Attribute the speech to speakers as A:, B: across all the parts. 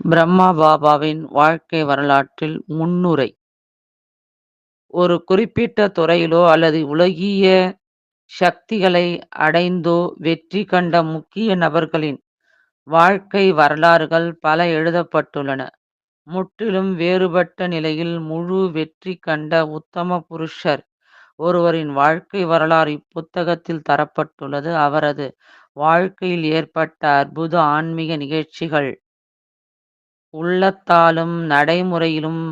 A: பிரம்மா பாபாவின் வாழ்க்கை வரலாற்றில் முன்னுரை ஒரு குறிப்பிட்ட துறையிலோ அல்லது உலகிய சக்திகளை அடைந்தோ வெற்றி கண்ட முக்கிய நபர்களின் வாழ்க்கை வரலாறுகள் பல எழுதப்பட்டுள்ளன. முற்றிலும் வேறுபட்ட நிலையில் முழு வெற்றி கண்ட உத்தம புருஷர் ஒருவரின் வாழ்க்கை வரலாறு இப்புத்தகத்தில் தரப்பட்டுள்ளது. அவரது வாழ்க்கையில் ஏற்பட்ட அற்புத ஆன்மீக நிகழ்ச்சிகள் உள்ளத்தாலும் நடைமுறையிலும்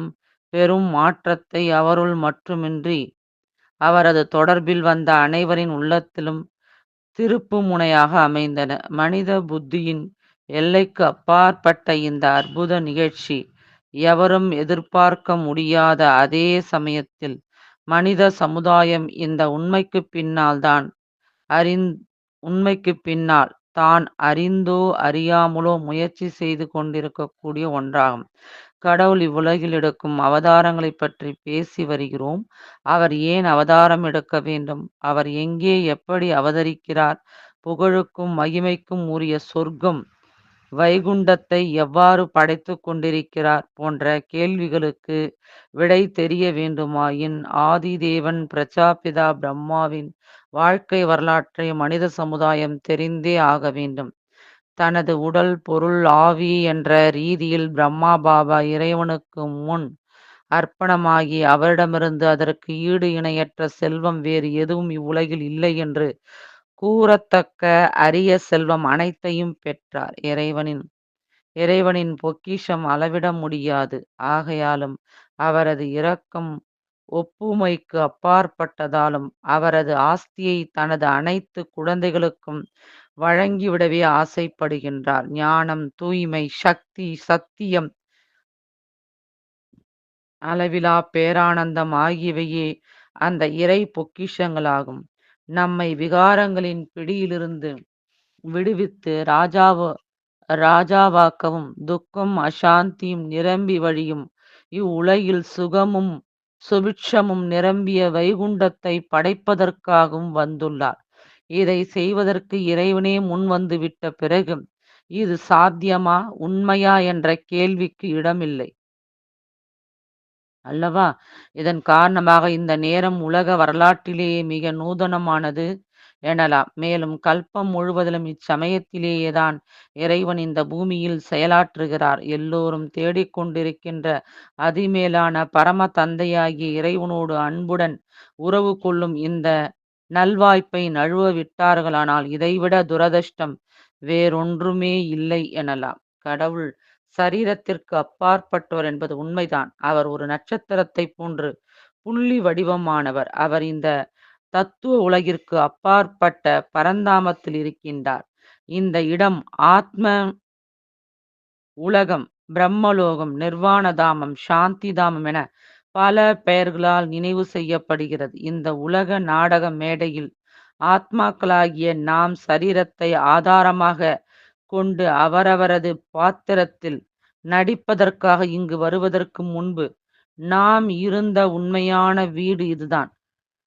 A: பெரும் மாற்றத்தை அவருள் மட்டுமின்றி அவரது தொடர்பில் வந்த அனைவரின் உள்ளத்திலும் திருப்புமுனையாக அமைந்தன. மனித புத்தியின் எல்லைக்கு அப்பாற்பட்ட இந்த அற்புத நிகழ்ச்சி எவரும் எதிர்பார்க்க முடியாத அதே சமயத்தில் மனித சமுதாயம் இந்த உண்மைக்கு பின்னால் தான் அறிந் உண்மைக்கு பின்னால் தான் அறிந்தோ அறியாமலோ முயற்சி செய்து கொண்டிருக்கக்கூடிய ஒன்றாகும். கடவுள் இவ்வுலகில் எடுக்கும் அவதாரங்களைப் பற்றி பேசி வருகிறோம். அவர் ஏன் அவதாரம் எடுக்க வேண்டும்? அவர் எங்கே எப்படி அவதரிக்கிறார்? புகழுக்கும் மகிமைக்கும் உரிய சொர்க்கம் வைகுண்டத்தை எவ்வாறு படைத்துக் கொண்டிருக்கிறார்? போன்ற கேள்விகளுக்கு விடை தெரிய வேண்டுமாயின் ஆதிதேவன் பிரஜாபிதா பிரம்மாவின் வாழ்க்கை வரலாற்றை மனித சமுதாயம் தெரிந்தே ஆக வேண்டும். தனது உடல், பொருள், ஆவி என்ற ரீதியில் பிரம்மா பாபா இறைவனுக்கு முன் அர்ப்பணமாகி அவரிடமிருந்து அதற்கு ஈடு இணையற்ற செல்வம் வேறு எதுவும் இவ்வுலகில் இல்லை என்று கூறத்தக்க அரிய செல்வம் அனைத்தையும் பெற்றார். இறைவனின் இறைவனின் பொக்கிஷம் அளவிட முடியாது. ஆகையாலும் அவரது இரக்கம் ஒப்புமைக்கு அப்பாற்பட்டதாலும் அவரது ஆஸ்தியை தனது அனைத்து குழந்தைகளுக்கும் வழங்கிவிடவே ஆசைப்படுகின்றார். ஞானம், தூய்மை, சக்தி, சத்தியம், அளவிலா பேரானந்தம் ஆகியவையே அந்த இறை பொக்கிஷங்களாகும். நம்மை விகாரங்களின் பிடியிலிருந்து விடுவித்து ராஜாவ ராஜாவாக்கவும் துக்கம் அசாந்தியும் நிரம்பி வழியும் இவ்வுலகில் சுகமும் சுபிட்சமும் நிரம்பிய வைகுண்டத்தை படைப்பதற்காகவும் வந்துள்ளார். இதை செய்வதற்கு இறைவனே முன் வந்துவிட்ட பிறகு இது சாத்தியமா உண்மையா என்ற கேள்விக்கு இடமில்லை. அல்லவா? இதன் காரணமாக இந்த நேரம் உலக வரலாற்றிலேயே மிக நூதனமானது எனலாம். மேலும் கல்பம் முழுவதிலும் இச்சமயத்திலேயே தான் இறைவன் இந்த பூமியில் செயலாற்றுகிறார். எல்லோரும் தேடிக் கொண்டிருக்கின்ற அதிமேலான பரம தந்தையாகிய இறைவனோடு அன்புடன் உறவு கொள்ளும் இந்த நல்வாய்ப்பை நழுவ விட்டார்களானால் இதைவிட துரதிர்ஷ்டம் வேறொன்றுமே இல்லை எனலாம். கடவுள் சரீரத்திற்கு அப்பாற்பட்டவர் என்பது உண்மைதான். அவர் ஒரு நட்சத்திரத்தைப் போன்று புள்ளி வடிவமானவர். அவர் இந்த தத்துவ உலகிற்கு அப்பாற்பட்ட பரந்தாமத்தில் இருக்கின்றார். இந்த இடம் ஆத்ம உலகம், பிரம்மலோகம், நிர்வாண தாமம், சாந்தி தாமம் என பல பெயர்களால் நினைவு செய்யப்படுகிறது. இந்த உலக நாடக மேடையில் ஆத்மாக்களாகிய நாம் சரீரத்தை ஆதாரமாக கொண்டு அவரவரது பாத்திரத்தில் நடிப்பதற்காக இங்கு வருவதற்கு முன்பு நாம் இருந்த உண்மையான வீடு இதுதான்.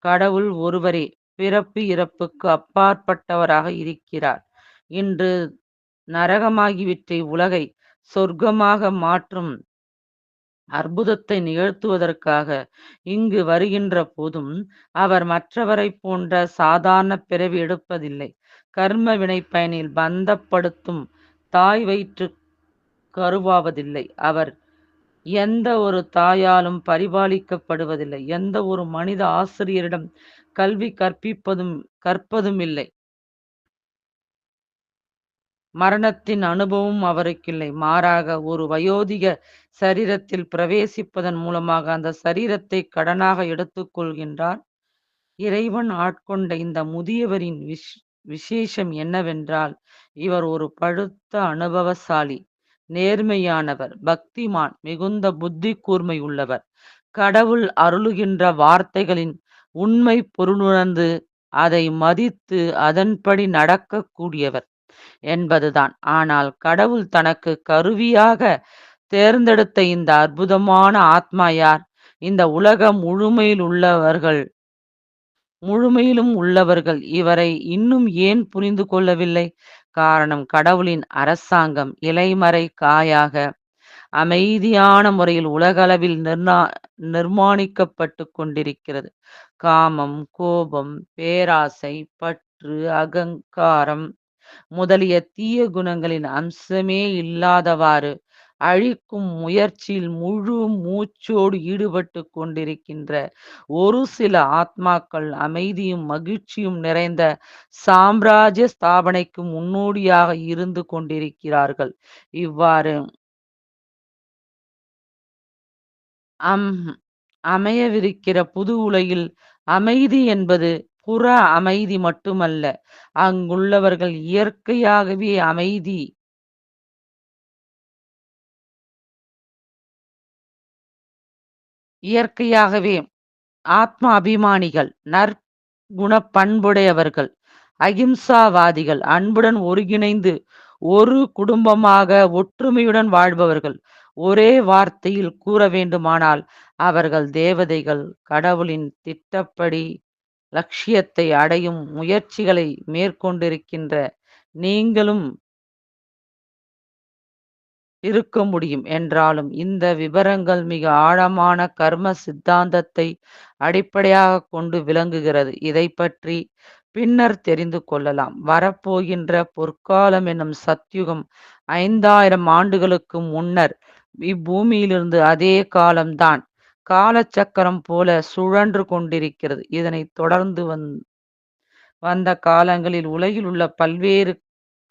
A: கடவுள் ஒருவரே பிறப்பு இறப்புக்கு அப்பாற்பட்டவராக இருக்கிறார். இன்று நரகமாகிவிட்ட உலகை சொர்க்கமாக மாற்றும் அற்புதத்தை நிகழ்த்துவதற்காக இங்கு வருகின்ற போதும் அவர் மற்றவரைப் போன்ற சாதாரண பிறவி எடுப்பதில்லை. கர்ம வினைப்பயனில் பந்தப்படுத்தும் தாய் வயிற்று கருவாவதில்லை. அவர் எந்த ஒரு தாயாலும் பரிபாலிக்கப்படுவதில்லை. எந்த ஒரு மனித ஆசிரியரிடம் கல்வி கற்பிப்பதும் கற்பதுமில்லை. மரணத்தின் அனுபவம் அவருக்கில்லை. மாறாக ஒரு வயோதிக சரீரத்தில் பிரவேசிப்பதன் மூலமாக அந்த சரீரத்தை கடனாக எடுத்துக்கொள்கின்றார் இறைவன் ஆட்கொண்ட இந்த முதியவரின் விஷ் விசேஷம் என்னவென்றால் இவர் ஒரு பழுத்த அனுபவசாலி, நேர்மையானவர், பக்திமான், மிகுந்த புத்தி கூர்மை உள்ளவர். கடவுள் அருளுகின்ற வார்த்தைகளின் உண்மை பொருளுணர்ந்து அதை மதித்து அதன்படி நடக்கக்கூடியவர் என்பதுதான். ஆனால் கடவுள் தனக்கு கருவியாக தேர்ந்தெடுத்த இந்த அற்புதமான ஆத்மா யார்? இந்த உலகம் முழுமையில் உள்ளவர்கள் முழுமையிலும் உள்ளவர்கள் இவரை இன்னும் ஏன் புரிந்து கொள்ளவில்லை? காரணம் கடவுளின் அரசாங்கம் இலைமறை காயாக அமைதியான முறையில் உலகளவில் நிர்ணா நிர்மாணிக்கப்பட்டு கொண்டிருக்கிறது காமம் கோபம் பேராசை பற்று அகங்காரம் முதலிய தீய குணங்களின் அம்சமே இல்லாதவாறு அழிக்கும் முயற்சியில் முழு மூச்சோடு ஈடுபட்டு கொண்டிருக்கின்ற ஒரு சில ஆத்மாக்கள் அமைதியும் மகிழ்ச்சியும் நிறைந்த சாம்ராஜ்ய ஸ்தாபனைக்கு முன்னோடியாக இருந்து கொண்டிருக்கிறார்கள். இவ்வாறு அம் அமையவிருக்கிற புது உலகில் அமைதி என்பது புற அமைதி மட்டுமல்ல அங்குள்ளவர்கள் இயற்கையாகவே அமைதி இயற்கையாகவே ஆத்ம அபிமானிகள் நற்குண பண்புடையவர்கள் அகிம்சாவாதிகள் அன்புடன் ஒருங்கிணைந்து ஒரு குடும்பமாக ஒற்றுமையுடன் வாழ்பவர்கள் ஒரே வார்த்தையில் கூற வேண்டுமானால் அவர்கள் தேவதைகள் கடவுளின் திட்டப்படி லட்சியத்தை அடையும் முயற்சிகளை மேற்கொண்டிருக்கின்ற நீங்களும் இருக்க முடியும் என்றாலும் இந்த விவரங்கள் மிக ஆழமான கர்ம சித்தாந்தத்தை அடிப்படையாக கொண்டு விளங்குகிறது. இதை பற்றி பின்னர் தெரிந்து கொள்ளலாம். வரப்போகின்ற பொற்காலம் என்னும் சத்யுகம் ஐந்தாயிரம் ஆண்டுகளுக்கு முன்னர் இப்பூமியிலிருந்து அதே காலம்தான். காலச்சக்கரம் போல சுழன்று கொண்டிருக்கிறது. இதனை தொடர்ந்து வந் வந்த காலங்களில் உலகில் உள்ள பல்வேறு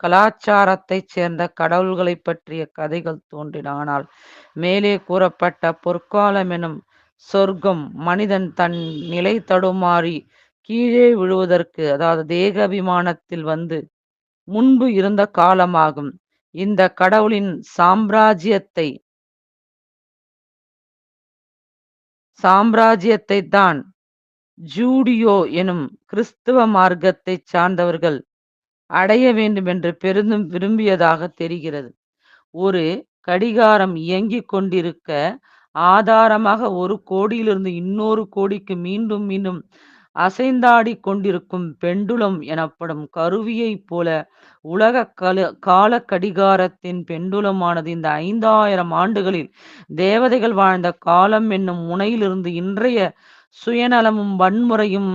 A: கலாச்சாரத்தைச் சேர்ந்த கடவுள்களைப் பற்றிய கதைகள் தோன்றின ஆனால் மேலே கூறப்பட்ட பொற்காலம் எனும் சொர்க்கம் மனிதன் தன் நிலை தடுமாறி கீழே விழுவதற்கு அதாவது தேகாபிமானத்தில் வந்து முன்பு இருந்த காலமாகும். இந்த கடவுளின் சாம்ராஜ்யத்தை சாம்ராஜ்யத்தை தான் ஜூடியோ எனும் கிறிஸ்துவ மார்க்கத்தைச் சார்ந்தவர்கள் அடைய வேண்டும் என்று பெரிதும் விரும்பியதாக தெரிகிறது. ஒரு கடிகாரம் இயங்கிக் கொண்டிருக்க ஆதாரமாக ஒரு கோடியிலிருந்து இன்னொரு கோடிக்கு மீண்டும் மீண்டும் அசைந்தாடி கொண்டிருக்கும் பெண்டுலம் எனப்படும் கருவியைப் போல உலக கல கால கடிகாரத்தின் பெண்டுலமானது இந்த ஐந்தாயிரம் ஆண்டுகளில் தேவதைகள் வாழ்ந்த காலம் என்னும் முனையிலிருந்து இன்றைய சுயநலமும் வன்முறையும்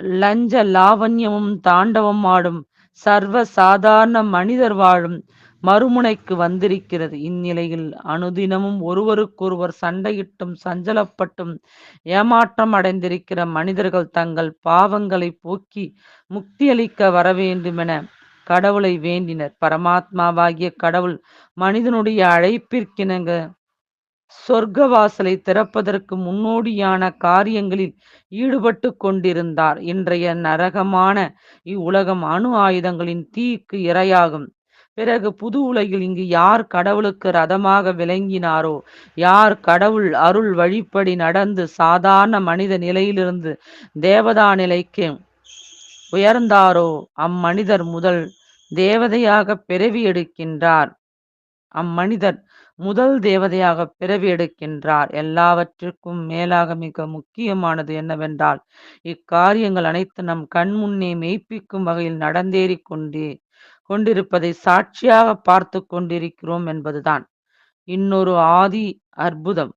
A: லஞ்ச லாவண்யமும் தாண்டவம் ஆடும் சர்வ சாதாரண மனிதர் வாழும் மறுமுனைக்கு வந்திருக்கிறது. இந்நிலையில் அனுதினமும் ஒருவருக்கொருவர் சண்டையிட்டும் சஞ்சலப்பட்டும் ஏமாற்றம் அடைந்திருக்கிற மனிதர்கள் தங்கள் பாவங்களை போக்கி முக்தியளிக்க வரவேண்டுமென கடவுளை வேண்டினர். பரமாத்மாவாகிய கடவுள் மனிதனுடைய அழைப்பிற்கிணங்க சொர்க்க வாசலை திறப்பதற்கு முன்னோடியான காரியங்களில் ஈடுபட்டு கொண்டிருந்தார். இன்றைய நரகமான இவ்வுலகம் அணு ஆயுதங்களின் தீக்கு இரையாகும். பிறகு புது உலகில் இங்கு யார் கடவுளுக்கு ரதமாக விளங்கினாரோ யார் கடவுள் அருள் வழிப்படி நடந்து சாதாரண மனித நிலையிலிருந்து தேவதா நிலைக்கு உயர்ந்தாரோ அம்மனிதர் முதல் தேவதையாக பிறவி எடுக்கின்றார். அம்மனிதர் முதல் தேவதையாக பிறவி எடுக்கின்றார். எல்லாவற்றிற்கும் மேலாக மிக முக்கியமானது என்னவென்றால் இக்காரியங்கள் அனைத்து நம் கண் முன்னே மெய்ப்பிக்கும் வகையில் நடந்தேறி கொண்டே கொண்டிருப்பதை சாட்சியாக பார்த்து கொண்டிருக்கிறோம் என்பதுதான். இன்னொரு ஆதி அற்புதம்.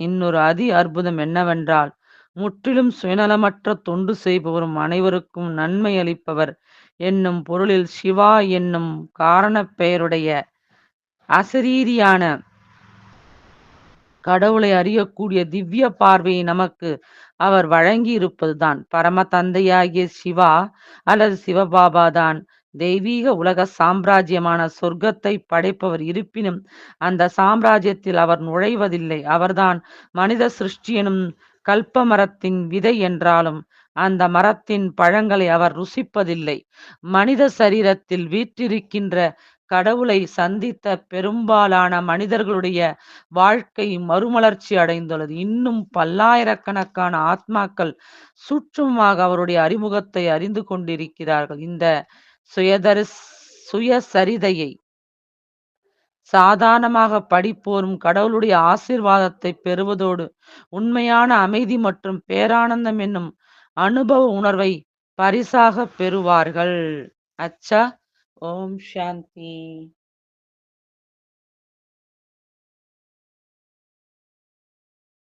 A: இன்னொரு அதி அற்புதம் என்னவென்றால் முற்றிலும் சுயநலமற்ற தொண்டு செய்பவரும் அனைவருக்கும் நன்மை அளிப்பவர் என்னும் பொருளில் சிவா என்னும் காரண பெயருடைய அசரீரியான கடவுளை அறியக்கூடிய திவ்ய பார்வையை நமக்கு அவர் வழங்கி இருப்பதுதான் பரம தந்தையாகிய சிவா அல்லது சிவபாபா தான் தெய்வீக உலக சாம்ராஜ்யமான சொர்க்கத்தை படைப்பவர் இருப்பினும் அந்த சாம்ராஜ்யத்தில் அவர் நுழைவதில்லை. அவர்தான் மனித சிருஷ்டி எனும் கல்ப மரத்தின் விதை என்றாலும் அந்த மரத்தின் பழங்களை அவர் ருசிப்பதில்லை. மனித சரீரத்தில் வீற்றிருக்கின்ற கடவுளை சந்தித்த பெரும்பாலான மனிதர்களுடைய வாழ்க்கை மறுமலர்ச்சி அடைந்துள்ளது. இன்னும் பல்லாயிரக்கணக்கான ஆத்மாக்கள் சூட்சமாக அவருடைய அறிமுகத்தை அறிந்து கொண்டிருக்கிறார்கள். இந்த சுயதரி சுயசரிதையை சாதாரணமாக படிப்போரும் கடவுளுடைய ஆசிர்வாதத்தை பெறுவதோடு உண்மையான அமைதி மற்றும் பேரானந்தம் என்னும் அனுபவ உணர்வை பரிசாக பெறுவார்கள். அச்சா! ஓம் சாந்தி